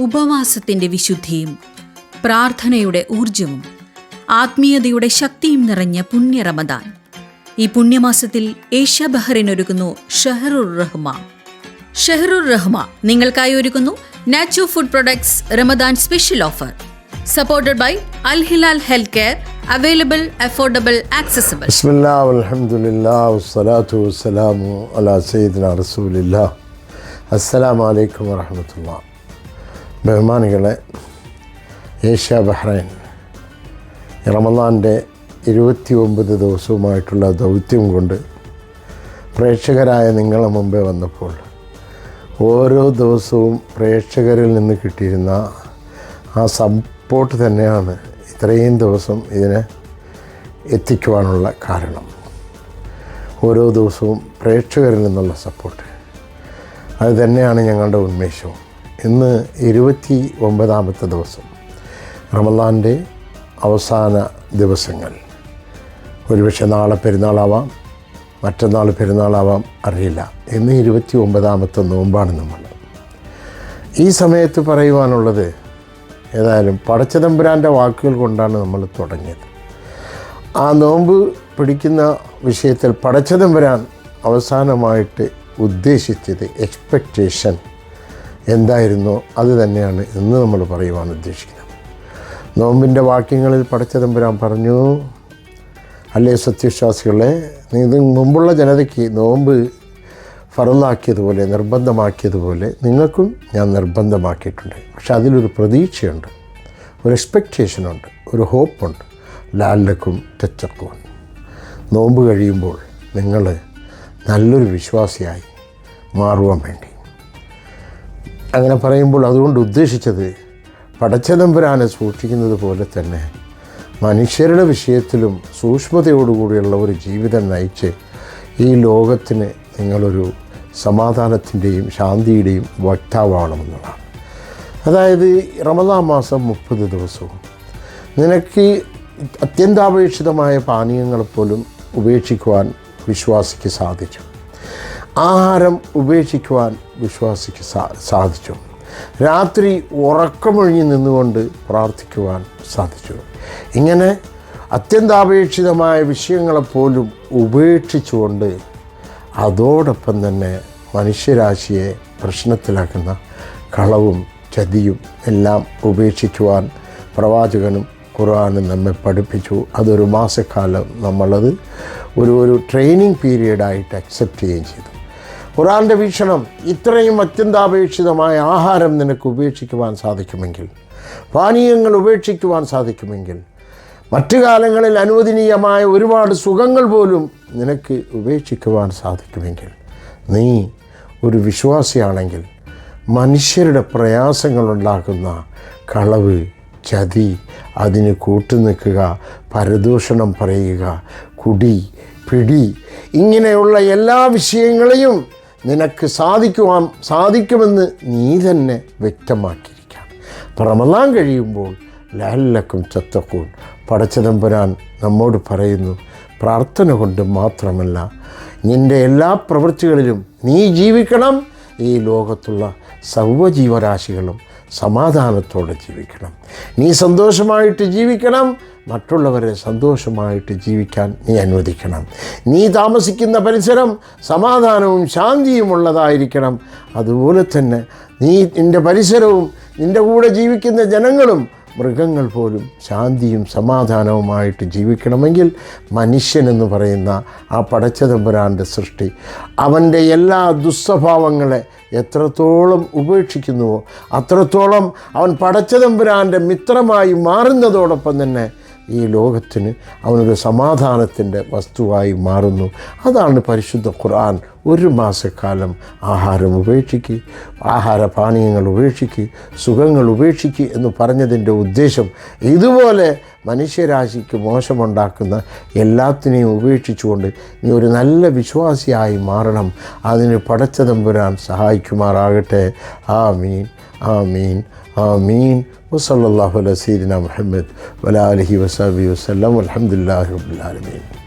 ഉപവാസത്തിന്റെ വിശുദ്ധിയും പ്രാർത്ഥനയുടെ ഊർജവും ആത്മീയതയുടെ ശക്തിയും നിറഞ്ഞ പുണ്യ റമദാൻ. ഈ പുണ്യമാസത്തിൽ ഏഷ്യ ബഹറിനൊരുക്കുന്നു ഷെഹറുർ റഹ്മ. ഷെഹറുർ റഹ്മ നിങ്ങൾക്കായി ഒരുക്കുന്നു Nachu food products Ramadan special offer. Supported by Al Hilal health care available affordable accessible. അസ്സലാമു അലൈക്കും വറഹമത്തുള്ള. ബഹുമാനികളെ ഏഷ്യ ബഹ്റൈൻ റമദാന്റെ ഇരുപത്തി ഒമ്പത് ദിവസവുമായിട്ടുള്ള ദൗത്യം കൊണ്ട് പ്രേക്ഷകരായ നിങ്ങളെ മുമ്പേ വന്നപ്പോൾ ഓരോ ദിവസവും പ്രേക്ഷകരിൽ നിന്ന് കിട്ടിയിരുന്ന ആ സപ്പോർട്ട് തന്നെയാണ് ഇത്രയും ദിവസം ഇതിനെ എത്തിക്കുവാനുള്ള കാരണം. ഓരോ ദിവസവും പ്രേക്ഷകരിൽ നിന്നുള്ള സപ്പോർട്ട് അത് തന്നെയാണ് ഞങ്ങളുടെ ഉന്മേഷവും. ഇന്ന് ഇരുപത്തി ഒമ്പതാമത്തെ ദിവസം. റമദാന്റെ അവസാന ദിവസങ്ങൾ. ഒരുപക്ഷെ നാളെ പെരുന്നാളാവാം മറ്റന്നാൾ പെരുന്നാളാവാം അറിയില്ല. ഇന്ന് ഇരുപത്തി ഒമ്പതാമത്തെ നോമ്പാണ് നമ്മൾ. ഈ സമയത്ത് പറയുവാനുള്ളത് ഏതായാലും പടച്ചതമ്പുരാന്റെ വാക്കുകൾ കൊണ്ടാണ് നമ്മൾ തുടങ്ങിയത്. ആ നോമ്പ് പിടിക്കുന്ന വിഷയത്തിൽ പടച്ചതമ്പുരാൻ അവസാനമായിട്ട് ഉദ്ദേശിച്ചത് എക്സ്പെക്റ്റേഷൻ എന്തായിരുന്നോ അത് തന്നെയാണ് ഇന്ന് നമ്മൾ പറയുവാൻ ഉദ്ദേശിക്കുന്നത്. നോമ്പിന്റെ വാക്യങ്ങളിൽ പടച്ചതമ്പുരാൻ പറഞ്ഞു അല്ലേ സത്യവിശ്വാസികളെ ഇത് മുമ്പുള്ള ജനതയ്ക്ക് നോമ്പ് ഫറന്നാക്കിയതുപോലെ നിർബന്ധമാക്കിയതുപോലെ നിങ്ങൾക്കും ഞാൻ നിർബന്ധമാക്കിയിട്ടുണ്ട്. പക്ഷെ അതിലൊരു പ്രതീക്ഷയുണ്ട് ഒരു എക്സ്പെക്റ്റേഷനുണ്ട് ഒരു ഹോപ്പുണ്ട് ലാലക്കും തെച്ചക്കും നോമ്പ് കഴിയുമ്പോൾ നിങ്ങൾ നല്ലൊരു വിശ്വാസിയായി മാറുവാൻ വേണ്ടി അങ്ങനെ പറയുമ്പോൾ അതുകൊണ്ട് ഉദ്ദേശിച്ചത് പടച്ചതമ്പുരാനെ സൂക്ഷിക്കുന്നത് പോലെ തന്നെ മനുഷ്യരുടെ വിഷയത്തിലും സൂക്ഷ്മതയോടുകൂടിയുള്ള ഒരു ജീവിതം നയിച്ച് ഈ ലോകത്തിന് നിങ്ങളൊരു സമാധാനത്തിന്റെയും ശാന്തിയുടെയും വക്താവാണെന്നുള്ളതാണ് അതായത് റമദാ മാസം മുപ്പത് ദിവസവും നിനക്ക് അത്യന്താപേക്ഷിതമായ പാനീയങ്ങൾ പോലും ഉപേക്ഷിക്കുവാൻ വിശ്വാസിക്ക് സാധിച്ചു. ആഹാരം ഉപേക്ഷിക്കുവാൻ വിശ്വാസിക്ക് സാധിച്ചു. രാത്രി ഉറക്കമൊഴിഞ്ഞ് നിന്നുകൊണ്ട് പ്രാർത്ഥിക്കുവാൻ സാധിച്ചു. ഇങ്ങനെ അത്യന്താപേക്ഷിതമായ വിഷയങ്ങളെപ്പോലും ഉപേക്ഷിച്ചുകൊണ്ട് അതോടൊപ്പം തന്നെ മനുഷ്യരാശിയെ പ്രശ്നത്തിലാക്കുന്ന കളവും ചതിയും എല്ലാം ഉപേക്ഷിക്കുവാൻ പ്രവാചകനും ഖുർആാനും നമ്മെ പഠിപ്പിച്ചു. അതൊരു മാസക്കാലം നമ്മളത് ഒരു ഒരു ട്രെയിനിങ് പീരീഡായിട്ട് അക്സെപ്റ്റ് ചെയ്യുകയും ചെയ്തു. ഖുറാന്റെ വീക്ഷണം ഇത്രയും അത്യന്താപേക്ഷിതമായ ആഹാരം നിനക്ക് ഉപേക്ഷിക്കുവാൻ സാധിക്കുമെങ്കിൽ പാനീയങ്ങൾ ഉപേക്ഷിക്കുവാൻ സാധിക്കുമെങ്കിൽ മറ്റു കാലങ്ങളിൽ അനുവദനീയമായ ഒരുപാട് സുഖങ്ങൾ പോലും നിനക്ക് ഉപേക്ഷിക്കുവാൻ സാധിക്കുമെങ്കിൽ നീ ഒരു വിശ്വാസിയാണെങ്കിൽ മനുഷ്യരുടെ പ്രയാസങ്ങളുണ്ടാക്കുന്ന കളവ് ചതി അതിന് കൂട്ടുനിൽക്കുക പരദൂഷണം പറയുക കുടി പിടി ഇങ്ങനെയുള്ള എല്ലാ വിഷയങ്ങളെയും നിനക്ക് സാധിക്കുവാൻ സാധിക്കുമെന്ന് നീ തന്നെ വ്യക്തമാക്കിയിരിക്കാം. പ്രമലാൻ റമദാൻ കഴിയുമ്പോൾ ലാലക്കും ചത്തക്കൂൺ പടച്ചതമ്പുരാൻ നമ്മോട് പറയുന്നു. പ്രാർത്ഥന കൊണ്ട് മാത്രമല്ല നിന്റെ എല്ലാ പ്രവൃത്തികളിലും നീ ജീവിക്കണം. ഈ ലോകത്തുള്ള സർവജീവരാശികളും സമാധാനത്തോടെ ജീവിക്കണം. നീ സന്തോഷമായിട്ട് ജീവിക്കണം. മറ്റുള്ളവരെ സന്തോഷമായിട്ട് ജീവിക്കാൻ നീ അനുവദിക്കണം. നീ താമസിക്കുന്ന പരിസരം സമാധാനവും ശാന്തിയും ഉള്ളതായിരിക്കണം. അതുപോലെ തന്നെ നീ നിന്റെ പരിസരവും നിന്റെ കൂടെ ജീവിക്കുന്ന ജനങ്ങളും മൃഗങ്ങൾ പോലും ശാന്തിയും സമാധാനവുമായിട്ട് ജീവിക്കണമെങ്കിൽ മനുഷ്യനെന്ന് പറയുന്ന ആ പടച്ചതമ്പുരാന്റെ സൃഷ്ടി അവന്റെ എല്ലാ ദുസ്വഭാവങ്ങളെ എത്രത്തോളം ഉപേക്ഷിക്കുന്നുവോ അത്രത്തോളം അവൻ പടച്ചതമ്പുരാന്റെ മിത്രമായി മാറുന്നതോടൊപ്പം തന്നെ ഈ ലോകത്തിന് അവനൊരു സമാധാനത്തിന്റെ വസ്തുവായി മാറുന്നു. അതാണ് പരിശുദ്ധ ഖുർആൻ. ഒരു മാസക്കാലം ആഹാരം ഉപേക്ഷിക്കുക ആഹാരപാനീയങ്ങൾ ഉപേക്ഷിക്കുക സുഖങ്ങൾ ഉപേക്ഷിക്കുക എന്ന് പറഞ്ഞതിന്റെ ഉദ്ദേശം ഇതുപോലെ മനുഷ്യരാശിക്ക് മോശമുണ്ടാക്കുന്ന എല്ലാത്തിനെയും ഉപേക്ഷിച്ചുകൊണ്ട് നീ ഒരു നല്ല വിശ്വാസിയായി മാറണം. അതിന് പടച്ചതമ്പുരാൻ സഹായിക്കുമാറാകട്ടെ. ആ മീൻ ആ മീൻ آمين. وصلى الله على سيدنا محمد وعلى آله وصحبه وسلم والحمد لله رب العالمين.